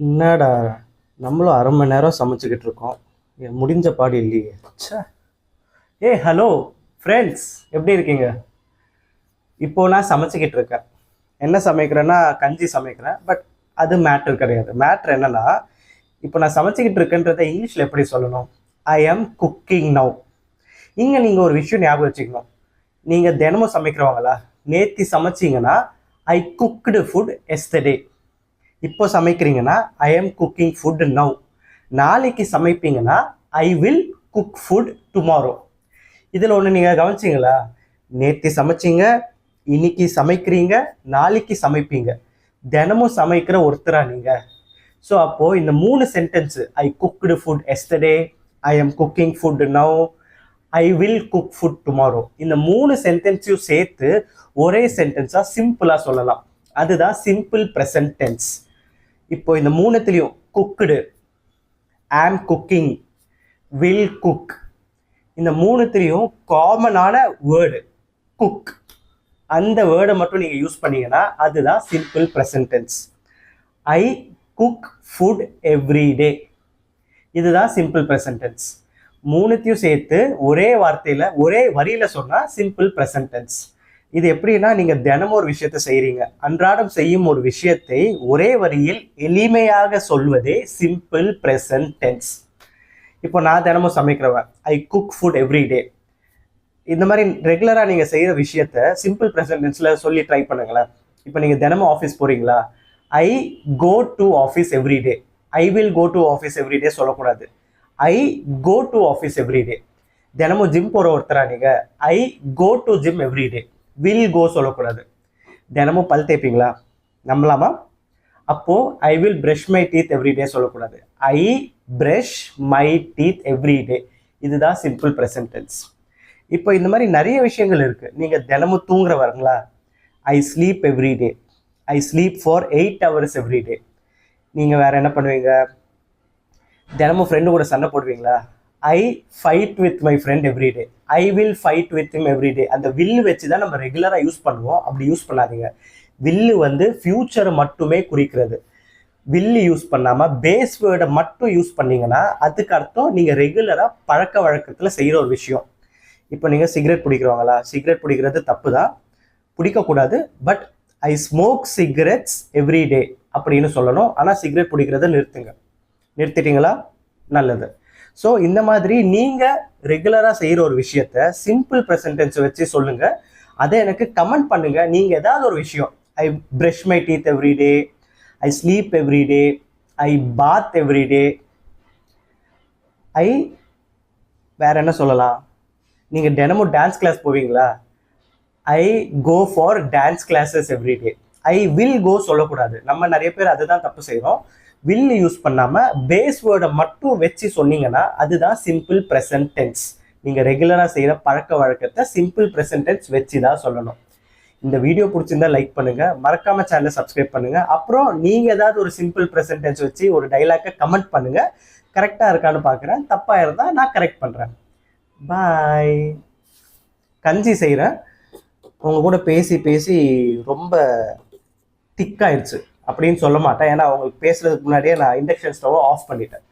என்னடா? நம்மளும் அரை மணி நேரம் சமைச்சுக்கிட்டு இருக்கோம். முடிஞ்ச பாடு இல்லையே. ச்சே. ஏ ஹலோ ஃப்ரெண்ட்ஸ் எப்படி இருக்கீங்க? இப்போ நான் சமைச்சுக்கிட்டு இருக்கேன். என்ன சமைக்கிறேன்னா கஞ்சி சமைக்கிறேன் பட் அது மேட்ரு கிடையாது. மேட்ரு என்னன்னா இப்போ நான் சமைச்சுக்கிட்டு இருக்கேன்றதை இங்கிலீஷில் எப்படி சொல்லணும்? ஐ ஆம் குக்கிங் நவ் இங்கே நீங்கள் ஒரு விஷயம் ஞாபகம் வச்சுக்கணும். நீங்கள் தினமும் சமைக்கிறவங்களா? நேத்தி சமைச்சிங்கன்னா ஐ குக்டு ஃபுட் எஸ்டே இப்போ சமைக்கிறீங்கன்னா I am cooking food now நாளைக்கு சமைப்பீங்கன்னா I will cook food tomorrow இதில் ஒன்று நீங்கள் கவனிச்சிங்களா? நேற்று சமைச்சீங்க இன்னைக்கு சமைக்கிறீங்க நாளைக்கு சமைப்பீங்க. தினமும் சமைக்கிற ஒருத்தரா நீங்கள் ஸோ அப்போது இந்த மூணு sentence I cooked food yesterday I am cooking food now I will cook food tomorrow இந்த மூணு சென்டென்ஸையும் சேர்த்து ஒரே சென்டென்ஸாக சிம்பிளாக சொல்லலாம். அதுதான் சிம்பிள் ப்ரெசன்ட் டென்ஸ் இப்போ இந்த மூணுத்துலேயும் cooked am cooking will cook இந்த மூணுத்துலேயும் காமனான வேர்டு குக் அந்த வேர்டை மட்டும் நீங்கள் யூஸ் பண்ணீங்கன்னா அதுதான் simple present tense I cook food every day இதுதான் சிம்பிள் ப்ரெசன்டென்ஸ் மூணுத்தையும் சேர்த்து ஒரே வார்த்தையில் ஒரே வரியில் சொன்னால் சிம்பிள் ப்ரெசன்டென்ஸ் இது எப்படின்னா நீங்கள் தினமும் ஒரு விஷயத்தை செய்கிறீங்க அன்றாடம் செய்யும் ஒரு விஷயத்தை ஒரே வரியில் எளிமையாக சொல்வதே சிம்பிள் ப்ரெசன்ட் டென்ஸ் இப்போ நான் தினமும் சமைக்கிறவன் I cook food every day இந்த மாதிரி ரெகுலராக நீங்கள் செய்கிற விஷயத்த சிம்பிள் ப்ரெசன்ட் டென்ஸில் சொல்லி ட்ரை பண்ணுங்களேன். இப்போ நீங்கள் தினமும் ஆஃபீஸ் போகிறீங்களா I go to office every day I will go to office every day சொல்லக்கூடாது. I go to office every day தினமும் ஜிம் போகிற ஒருத்தரா நீங்கள் I go to gym every day will go சொல்லக்கூடாது. தினமும் பல் தேய்ப்பீங்களா? நம்பலாமா? அப்போ I will brush my teeth every day சொல்லக்கூடாது. I brush my teeth every day இதுதான் சிம்பிள் ப்ரெசன்டென்ஸ் இப்போ இந்த மாதிரி நிறைய விஷயங்கள் இருக்கு. நீங்க தினமும் தூங்குறவருங்களா I sleep every day I sleep for eight hours every day நீங்கள் வேற என்ன பண்ணுவீங்க? தினமும் ஃப்ரெண்டு கூட சண்டை போடுவீங்களா? I fight with my friend every day I will fight with him every day அந்த வில்லு வச்சு தான் நம்ம ரெகுலராக யூஸ் பண்ணுவோம். அப்படி யூஸ் பண்ணாதீங்க. வில்லு வந்து ஃபியூச்சரை மட்டுமே குறிக்கிறது. வில்லு யூஸ் பண்ணாமல் பேஸ் வேர்டை மட்டும் யூஸ் பண்ணீங்கன்னா அதுக்கு அர்த்தம் நீங்கள் ரெகுலராக பழக்க வழக்கத்தில் செய்கிற ஒரு விஷயம். இப்போ நீங்கள் சிகரெட் பிடிக்கிறவங்களா சிகரெட் பிடிக்கிறது தப்பு தான் பிடிக்கக்கூடாது but I smoke cigarettes every day அப்படின்னு சொல்லணும். ஆனால் சிகரெட் பிடிக்கிறத நிறுத்துங்க. நிறுத்திட்டீங்களா? நல்லது. ஸோ இந்த மாதிரி நீங்கள் ரெகுலராக செய்கிற ஒரு விஷயத்த சிம்பிள் ப்ரெசன்டென்ஸ் வச்சு சொல்லுங்கள் அதை எனக்கு கமெண்ட் பண்ணுங்கள் நீங்கள் ஏதாவது ஒரு விஷயம். I brush my teeth every day I sleep every day I bath every day I வேற என்ன சொல்லலாம்? நீங்கள் தினமும் டான்ஸ் கிளாஸ் போவீங்களா? I go for dance classes every day I will go சொல்லக்கூடாது. நம்ம நிறைய பேர் அதுதான் தப்பு செய்கிறோம் வில் யூஸ் பண்ணாமல் பேஸ் வேர்டை மட்டும் வச்சு சொன்னீங்கன்னா அதுதான் சிம்பிள் ப்ரெசன்ட் டென்ஸ் நீங்கள் ரெகுலராக செய்கிற பழக்க வழக்கத்தை சிம்பிள் ப்ரெசன்ட் டென்ஸ் வச்சு தான் சொல்லணும். இந்த வீடியோ பிடிச்சிருந்தா லைக் பண்ணுங்க. மறக்காம சேனலை சப்ஸ்கிரைப் பண்ணுங்க. அப்புறம் நீங்க ஏதாவது ஒரு சிம்பிள் ப்ரெசன்டென்ஸ் வச்சு ஒரு டைலாக்கை கமெண்ட் பண்ணுங்க. கரெக்டாக இருக்கான்னு பார்க்குறேன் தப்பாக இருந்தால் நான் கரெக்ட் பண்ணுறேன் பாய் கஞ்சி செய்கிறேன் உங்கள் கூட பேசி பேசி ரொம்ப திக்காயிடுச்சு அப்படின்னு சொல்ல மாட்டேன். ஏன்னா அவங்களுக்கு பேசுறதுக்கு முன்னாடியே நான் இண்டக்ஷன் ஸ்டவ்வை ஆஃப் பண்ணிட்டேன்.